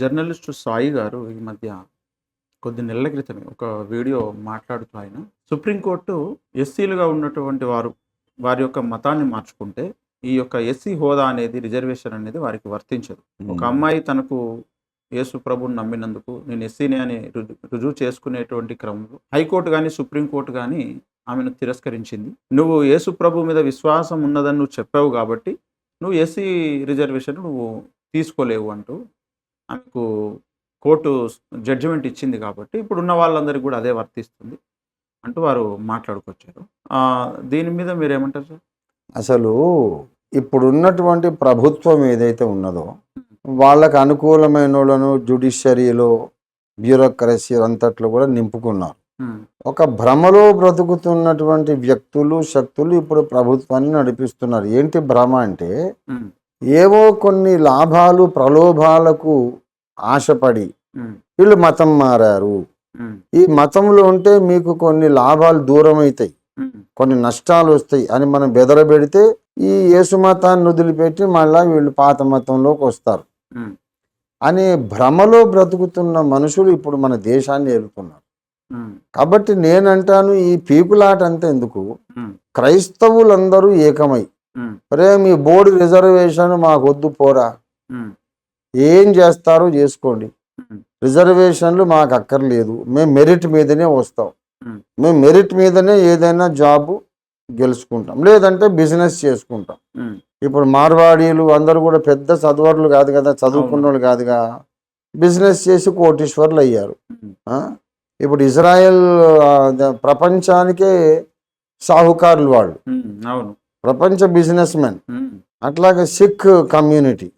Journalist Sai గారు ఈ మధ్య కొద్ది నెలల క్రితమే ఒక వీడియో మాట్లాడుతూ ఆయన సుప్రీంకోర్టు ఎస్సీలుగా ఉన్నటువంటి వారు వారి యొక్క మతాన్ని మార్చుకుంటే ఈ యొక్క ఎస్సీ హోదా అనేది రిజర్వేషన్ అనేది వారికి వర్తించదు. ఒక అమ్మాయి తనకు యేసు ప్రభుని నమ్మినందుకు నేను ఎస్సీనే అని రుజు రుజువు చేసుకునేటువంటి క్రమంలో హైకోర్టు కానీ సుప్రీంకోర్టు కానీ ఆమెను తిరస్కరించింది. నువ్వు యేసు ప్రభు మీద విశ్వాసం ఉన్నదని నువ్వు చెప్పావు కాబట్టి నువ్వు ఎస్సీ రిజర్వేషన్ నువ్వు తీసుకోలేవు అంటూ ఆమెకు కోర్టు జడ్జిమెంట్ ఇచ్చింది కాబట్టి ఇప్పుడు ఉన్న వాళ్ళందరికీ కూడా అదే వర్తిస్తుంది అంటూ వారు మాట్లాడుకొచ్చారు. దీని మీద మీరు ఏమంటారు సార్? అసలు ఇప్పుడున్నటువంటి ప్రభుత్వం ఏదైతే ఉన్నదో వాళ్ళకు అనుకూలమైన వాళ్ళను జుడిషియరీలో బ్యూరోక్రసీ అంతట్లో కూడా నింపుకున్నారు. ఒక భ్రమలో బ్రతుకుతున్నటువంటి వ్యక్తులు శక్తులు ఇప్పుడు ప్రభుత్వాన్ని నడిపిస్తున్నారు. ఏంటి భ్రమ అంటే ఏవో కొన్ని లాభాలు ప్రలోభాలకు ఆశపడి వీళ్ళు మతం మారారు. ఈ మతంలో ఉంటే మీకు కొన్ని లాభాలు దూరం అవుతాయి కొన్ని నష్టాలు వస్తాయి అని మనం బెదరబెడితే ఈ యేసు మతాన్ని వదిలిపెట్టి మళ్ళా వీళ్ళు పాత మతంలోకి వస్తారు. అనే భ్రమలో బ్రతుకుతున్న మనుషులు ఇప్పుడు మన దేశాన్ని ఏలుతున్నారు. కాబట్టి నేనంటాను ఈ పీపులాట అంతా ఎందుకు క్రైస్తవులందరూ ఏకమై ఉమ్, రే మీ బోర్డు రిజర్వేషన్ మాకు వద్దు పోరా ఏం చేస్తారో చేసుకోండి. రిజర్వేషన్లు మాకు అక్కర్లేదు మేము మెరిట్ మీదనే వస్తాం. మేము మెరిట్ మీదనే ఏదైనా జాబ్ గెలుచుకుంటాం. లేదంటే బిజినెస్ చేసుకుంటాం. ఇప్పుడు మార్వాడీలు అందరూ కూడా పెద్ద చదువర్లు కాదు కదా చదువుకున్న వాళ్ళు కాదుగా. బిజినెస్ చేసి కోటీశ్వర్లు అయ్యారు? ఇప్పుడు ఇజ్రాయెల్ ప్రపంచానికే సాహుకారులు వాళ్ళు. అవును. ప్రపంచ బిజినెస్ మెన్ ఉమ్, అట్లాగే సిక్ కమ్యూనిటీ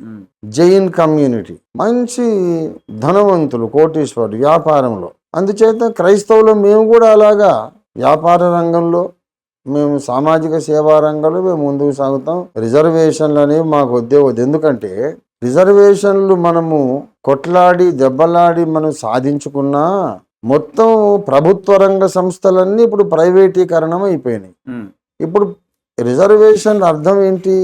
జైన్ కమ్యూనిటీ మంచి ధనవంతులు కోటీశ్వరులు వ్యాపారంలో. అందుచేత క్రైస్తవులు మేము కూడా అలాగా వ్యాపార రంగంలో మేము సామాజిక సేవా రంగంలో మేము ముందుకు సాగుతాం. రిజర్వేషన్లు అనేవి మాకు వద్దే వద్దు. ఎందుకంటే రిజర్వేషన్లు మనము కొట్లాడి దెబ్బలాడి మనం సాధించుకున్నా మొత్తం ప్రభుత్వ రంగ సంస్థలన్నీ ఇప్పుడు ప్రైవేటీకరణం అయిపోయినాయి. ఉమ్, ఇప్పుడు రిజర్వేషన్ అర్థం ఏంటి?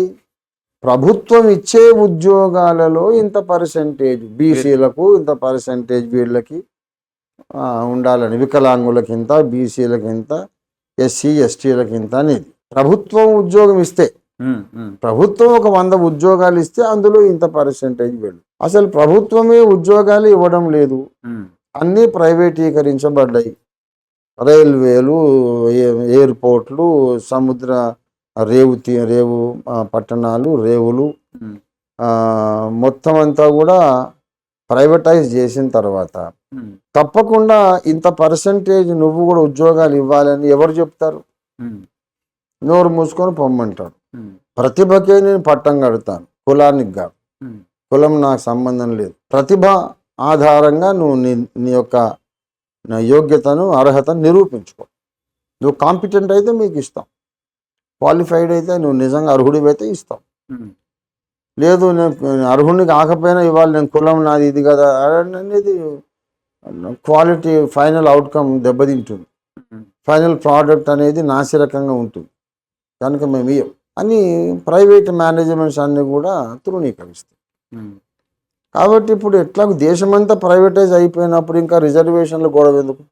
ప్రభుత్వం ఇచ్చే ఉద్యోగాలలో ఇంత పర్సెంటేజ్ బీసీలకు ఇంత పర్సెంటేజ్ వీళ్ళకి ఉండాలని వికలాంగులకి ఇంత బీసీలకి ఇంత ఎస్సీ ఎస్టీలకి ఇంత అనేది. ప్రభుత్వం ఉద్యోగం ఇస్తే ప్రభుత్వం ఒక వంద ఉద్యోగాలు ఇస్తే అందులో ఇంత పర్సెంటేజ్ వెళ్ళు. అసలు ప్రభుత్వమే ఉద్యోగాలు ఇవ్వడం లేదు. అన్నీ ప్రైవేటీకరించబడ్డాయి. రైల్వేలు ఎయిర్పోర్ట్లు సముద్ర రేవు తీ- రేవు పట్టణాలు రేవులు మొత్తం అంతా కూడా ప్రైవేటైజ్ చేసిన తర్వాత తప్పకుండా ఇంత పర్సంటేజ్ నువ్వు కూడా ఉద్యోగాలు ఇవ్వాలని ఎవరు చెప్తారు? నోరు మూసుకొని పొమ్మంటాడు ప్రతిభకే నేను పట్టం కడతాను కులానికి కాదు. కులం నాకు సంబంధం లేదు. ప్రతిభ ఆధారంగా నువ్వు నీ నీ యొక్క యోగ్యతను అర్హతను నిరూపించుకో. నువ్వు కాంపిటెంట్ అయితే మీకు ఇస్తాం. క్వాలిఫైడ్ అయితే నువ్వు నిజంగా అర్హుడివి అయితే ఇస్తాం ఉమ్, లేదు నేను అర్హుడిని కాకపోయినా ఇవాళ నేను కులం నాది ఇది కదా అనేది క్వాలిటీ ఫైనల్ అవుట్కమ్ దెబ్బతింటుంది. ఫైనల్ ప్రోడక్ట్ అనేది నాసిరకంగా ఉంటుంది. కనుక మేము ఇయ్యం అని ప్రైవేట్ మేనేజ్మెంట్స్ అన్నీ కూడా తృణీకరిస్తాయి. కాబట్టి ఇప్పుడు ఎట్లాగో దేశమంతా ప్రైవేటైజ్ అయిపోయినప్పుడు ఇంకా రిజర్వేషన్లు గొడవ ఎందుకు?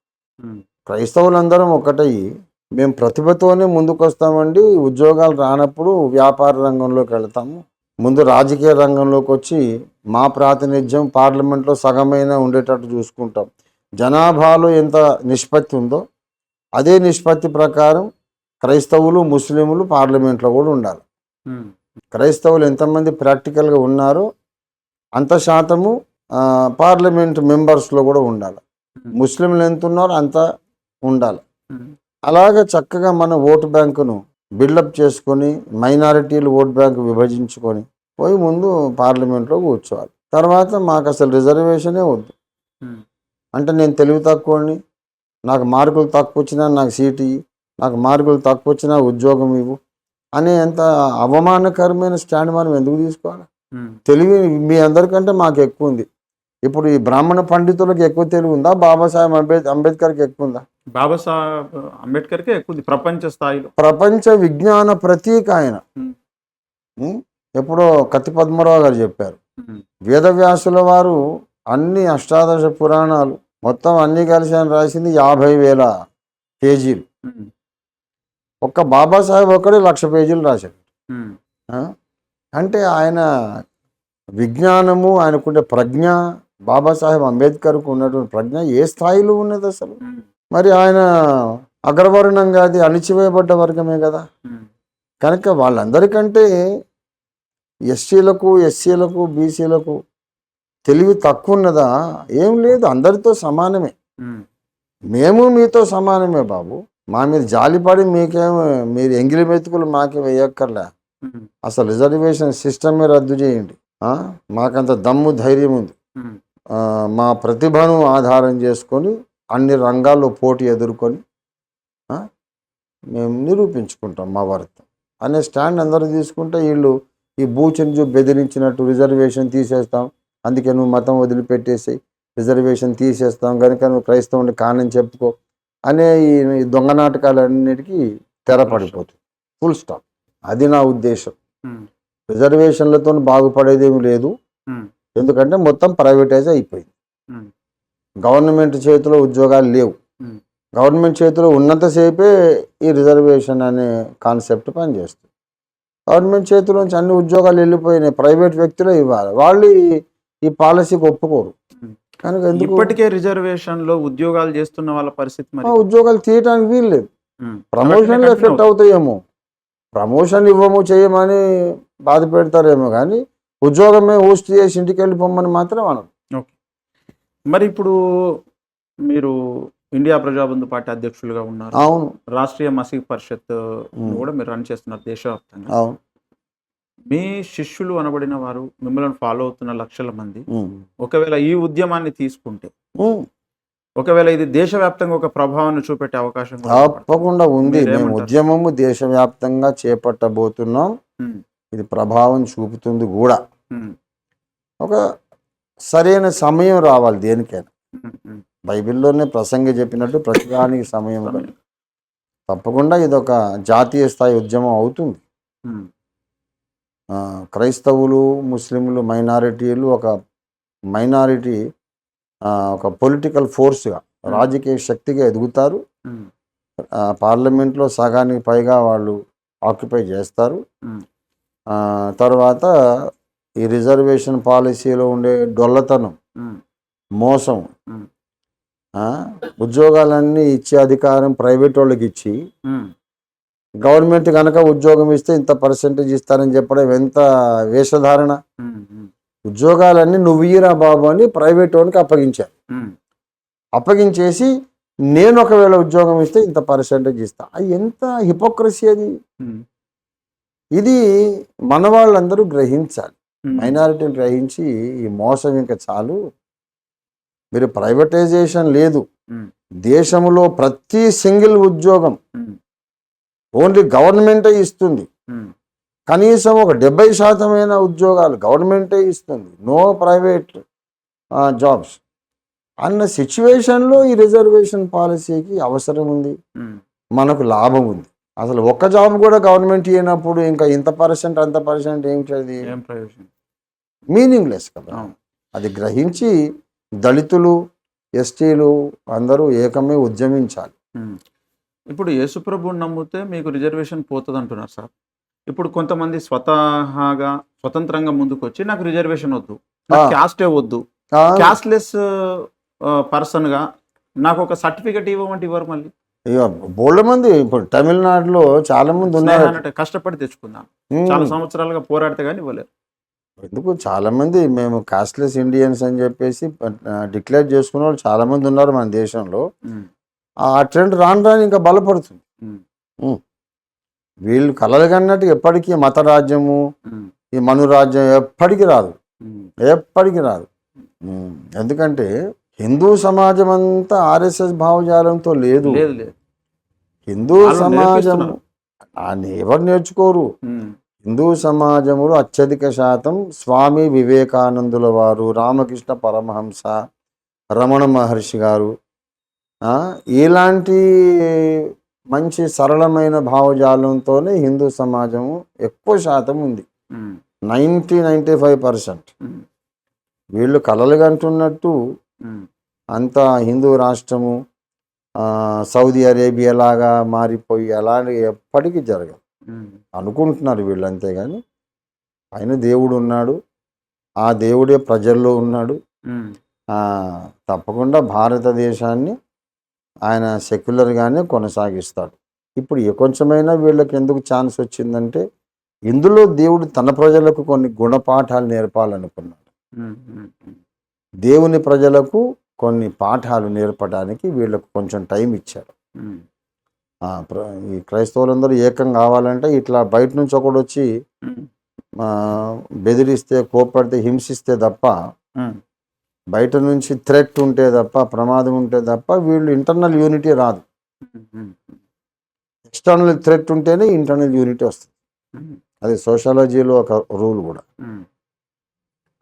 క్రైస్తవులందరం ఒకటయ్యి. మేము ప్రతిభతోనే ముందుకు వస్తామండి ఉద్యోగాలు రానప్పుడు వ్యాపార రంగంలోకి వెళ్తాము. ముందు రాజకీయ రంగంలోకి వచ్చి మా ప్రాతినిధ్యం పార్లమెంట్లో సగమైన ఉండేటట్టు చూసుకుంటాం. జనాభాలో ఎంత నిష్పత్తి ఉందో అదే నిష్పత్తి ప్రకారం క్రైస్తవులు ముస్లింలు పార్లమెంట్లో కూడా ఉండాలి. క్రైస్తవులు ఎంతమంది ప్రాక్టికల్గా ఉన్నారో అంత శాతము పార్లమెంట్ మెంబర్స్లో కూడా ఉండాలి. ముస్లింలు ఎంత ఉన్నారో అంత ఉండాలి. అలాగే చక్కగా మన ఓటు బ్యాంకును బిల్డప్ చేసుకొని మైనారిటీలు ఓట్ బ్యాంకు విభజించుకొని పోయి ముందు పార్లమెంట్లో కూర్చోవాలి. తర్వాత మాకు అసలు రిజర్వేషనే వద్దు. అంటే నేను తెలివి తక్కువని నాకు మార్కులు తక్కువ వచ్చినా నాకు సీటు నాకు మార్కులు తక్కువ వచ్చినా ఉద్యోగం ఇవ్వు. అనే అంత అవమానకరమైన స్టాండ్ మనం ఎందుకు తీసుకోవాలి? తెలివి మీ అందరికంటే మాకు ఎక్కువ ఉంది. ఇప్పుడు ఈ బ్రాహ్మణ పండితులకు ఎక్కువ తెలివి ఉందా? బాబాసాహెబ్ అంబేద్ అంబేద్కర్కి ఎక్కువ ఉందా? బాబాసాహెబ్ అంబేద్కర్కే ఎక్కువ ప్రపంచ స్థాయిలో. ప్రపంచ విజ్ఞాన ప్రతీక ఆయన? ఎప్పుడో కత్తి పద్మరావు గారు చెప్పారు. వేదవ్యాసుల వారు అన్ని అష్టాదశ పురాణాలు మొత్తం అన్ని కలిసి ఆయన రాసింది యాభై వేల పేజీలు. ఒక్క బాబాసాహెబ్ ఒక్కడే లక్ష పేజీలు రాశాడు? అంటే ఆయన విజ్ఞానము ఆయనకుండే ప్రజ్ఞ బాబాసాహెబ్ అంబేద్కర్కు ఉన్నటువంటి ప్రజ్ఞ ఏ స్థాయిలో ఉన్నది అసలు? మరి ఆయన అగ్రవర్ణంగా అది అణిచివేయబడ్డ వర్గమే కదా. కనుక వాళ్ళందరికంటే ఎస్సీలకు ఎస్సీలకు బీసీలకు తెలివి తక్కువ ఉన్నదా ఏం లేదు అందరితో సమానమే. మేము మీతో సమానమే బాబు. మా మీద జాలిపడి మీకేం మీరు ఎంగిలి మెతుకులు మాకే వేయక్కర్లే. అసలు రిజర్వేషన్ సిస్టమే రద్దు చేయండి? మాకంత దమ్ము ధైర్యం ఉంది. మా ప్రతిభను ఆధారం చేసుకొని అన్ని రంగాల్లో పోటీ ఎదుర్కొని మేము నిరూపించుకుంటాం మా వర్త్. అనే స్టాండ్ అందరూ తీసుకుంటే వీళ్ళు ఈ బూచంజు బెదిరించినట్టు రిజర్వేషన్ తీసేస్తాం. అందుకే నువ్వు మతం వదిలిపెట్టేసి రిజర్వేషన్ తీసేస్తాం. కనుక నువ్వు క్రైస్తవుని కానని చెప్పుకో అనే ఈ దొంగ నాటకాలన్నిటికీ తెరపడిపోతుంది ఫుల్ స్టాప్ అది నా ఉద్దేశం. ఉమ్, రిజర్వేషన్లతో బాగుపడేదేమి లేదు. ఉమ్, ఎందుకంటే మొత్తం ప్రైవేటైజ్ అయిపోయింది. ఉమ్, గవర్నమెంట్ చేతిలో ఉద్యోగాలు లేవు. గవర్నమెంట్ చేతిలో ఉన్నంతసేపే ఈ రిజర్వేషన్ అనే కాన్సెప్ట్ పనిచేస్తుంది. గవర్నమెంట్ చేతిలోంచి అన్ని ఉద్యోగాలు వెళ్ళిపోయినాయి. ప్రైవేట్ వ్యక్తులే ఇవ్వాలి. వాళ్ళు ఈ- పాలసీకి ఒప్పుకోరు. కనుక ఇప్పటికే రిజర్వేషన్లో ఉద్యోగాలు చేస్తున్న వాళ్ళ పరిస్థితి ఉద్యోగాలు తీయటానికి వీలు లేదు ఉమ్, ప్రమోషన్లు అలాంటినే ఎఫెక్ట్ అవుతాయేమో. ప్రమోషన్ ఇవ్వము చేయమని బాధ పెడతారేమో కానీ ఉద్యోగమే హోస్ట్ చేసి ఇంటికి వెళ్ళిపోమని మాత్రం అనం మరి ఇప్పుడు మీరు ఇండియా ప్రజాబంధు పార్టీ అధ్యక్షులుగా ఉన్నారు అవును రాష్ట్రీయ మసీద్ పరిషత్. కూడా మీరు రన్ చేస్తున్నారు దేశవ్యాప్తంగా అవును మీ శిష్యులు అనబడిన వారు మిమ్మల్ని ఫాలో అవుతున్న లక్షల మంది. ఒకవేళ ఈ ఉద్యమాన్ని తీసుకుంటే. ఒకవేళ ఇది దేశవ్యాప్తంగా ఒక ప్రభావాన్ని చూపెట్టే అవకాశం? తప్పకుండా ఉంది మేము? ఉద్యమము దేశవ్యాప్తంగా చేపట్టబోతున్నాం ఇది ప్రభావం చూపుతుంది కూడా ఒక సరైన సమయం రావాలి దేనికైనా. బైబిల్లోనే ప్రసంగి చెప్పినట్టు ప్రతిదానికి సమయం. తప్పకుండా ఇది ఒక జాతీయ స్థాయి ఉద్యమం అవుతుంది. క్రైస్తవులు ముస్లింలు మైనారిటీలు ఒక మైనారిటీ ఒక పొలిటికల్ ఫోర్స్గా రాజకీయ శక్తిగా ఎదుగుతారు. పార్లమెంట్లో సగానికి పైగా వాళ్ళు ఆక్యుపై చేస్తారు. తర్వాత ఈ రిజర్వేషన్ పాలసీలో ఉండే డొల్లతనం మోసం ఉద్యోగాలన్నీ ఇచ్చే అధికారం ప్రైవేట్ వాళ్ళకి ఇచ్చి గవర్నమెంట్ కనుక ఉద్యోగం ఇస్తే ఇంత పర్సెంటేజ్ ఇస్తారని చెప్పడం ఎంత వేషధారణ? ఉద్యోగాలన్నీ నువ్వు ఇయ్యరా బాబు అని ప్రైవేట్ వానికి అప్పగించారు. అప్పగించేసి నేను ఒకవేళ ఉద్యోగం ఇస్తే ఇంత పర్సెంటేజ్ ఇస్తా. అది ఎంత హిపోక్రసీ అది? ఇది మన వాళ్ళందరూ గ్రహించాలి. మైనారిటీని గ్రహించి ఈ మోసం ఇంకా చాలు. మీరు ప్రైవేటైజేషన్ లేదు. దేశంలో ప్రతి సింగిల్ ఉద్యోగం ఓన్లీ గవర్నమెంటే ఇస్తుంది. కనీసం ఒక డెబ్బై శాతమైన ఉద్యోగాలు గవర్నమెంటే ఇస్తుంది. No private jobs. అన్న సిచ్యువేషన్లో ఈ రిజర్వేషన్ పాలసీకి అవసరం ఉంది. మనకు లాభం ఉంది. అసలు ఒక్క జాబ్ కూడా గవర్నమెంట్ ఇవ్వనప్పుడు ఇంకా ఇంత పర్సెంట్ అంత పర్సెంట్ ఏంటది ఏం ప్రయోజనం? మీనింగ్లెస్ కదా. అది గ్రహించి దళితులు ఎస్టీలు అందరూ ఏకమై ఉద్యమించాలి. ఇప్పుడు యేసుప్రభుని నమ్మితే మీకు రిజర్వేషన్ పోతుంది అంటున్నారు సార్. ఇప్పుడు కొంతమంది స్వతహాగా స్వతంత్రంగా ముందుకు వచ్చి నాకు రిజర్వేషన్ వద్దు. క్యాస్టే వద్దు. క్యాస్ట్లెస్ పర్సన్గా నాకు ఒక సర్టిఫికెట్ ఇవ్వమంటే ఇవ్వరు మళ్ళీ. ఇక బోల్డ్ మంది ఇప్పుడు తమిళనాడులో చాలా మంది ఉన్నారు. కష్టపడి తెచ్చుకున్నాను. చాలా సంవత్సరాలుగా పోరాడితే కానీ ఇవ్వలేరు. ఎందుకు? చాలా మంది మేము కాస్ట్లెస్ ఇండియన్స్ అని చెప్పేసి డిక్లేర్ చేసుకున్న వాళ్ళు చాలా మంది ఉన్నారు మన దేశంలో. ఆ ట్రెండ్ రాను రాని ఇంకా బలపడుతుంది. వీళ్ళు కలలు కన్నట్టు ఎప్పటికీ మత రాజ్యము ఈ మను రాజ్యం ఎప్పటికీ రాదు. ఎప్పటికీ రాదు. ఎందుకంటే హిందూ సమాజం అంతా ఆర్ఎస్ఎస్ భావజాలంతో లేదు. హిందూ సమాజం ఎవరు నేర్చుకోరు. హిందూ సమాజంలో అత్యధిక శాతం స్వామి వివేకానందుల వారు రామకృష్ణ పరమహంస రమణ మహర్షి గారు. ఇలాంటి మంచి సరళమైన భావజాలంతోనే హిందూ సమాజము ఎక్కువ శాతం ఉంది. Ninety ninety five percent. వీళ్ళు కలలుగా అంటున్నట్టు ఉమ్, అంత హిందూ రాష్ట్రము సౌదీ అరేబియా లాగా మారిపోయి అలాంటి ఎప్పటికీ జరగదు అనుకుంటున్నారు వీళ్ళు అంతేగాని ఆయన దేవుడు ఉన్నాడు ఆ దేవుడే ప్రజల్లో ఉన్నాడు. తప్పకుండా భారతదేశాన్ని ఆయన సెక్యులర్గానే కొనసాగిస్తాడు. ఇప్పుడు ఏ కొంచెమైనా వీళ్ళకి ఎందుకు ఛాన్స్ వచ్చిందంటే ఇందులో దేవుడు తన ప్రజలకు కొన్ని గుణపాఠాలు నేర్పాలనుకున్నాడు. దేవుని ప్రజలకు కొన్ని పాఠాలు నేర్పడానికి వీళ్ళకు కొంచెం టైం ప్ర- ఈ క్రైస్తవులందరూ ఏకం కావాలంటే ఇట్లా బయట నుంచి ఒకడు వచ్చి బెదిరిస్తే కోప్పడితే హింసిస్తే తప్ప బయట నుంచి థ్రెట్ ఉంటే తప్ప ప్రమాదం ఉంటే తప్ప వీళ్ళు ఇంటర్నల్ యూనిటీ రాదు. ఎక్స్టర్నల్ థ్రెట్ ఉంటేనే ఇంటర్నల్ యూనిటీ వస్తుంది. అది సోషాలజీలో ఒక రూల్ కూడా.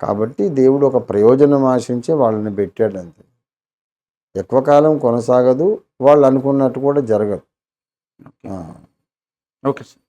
కాబట్టి దేవుడు ఒక ప్రయోజనం ఆశించి వాళ్ళని పెట్టాడు అంతే ఎక్కువ కాలం కొనసాగదు వాళ్ళు అనుకున్నట్టు కూడా జరగదు. Okay sir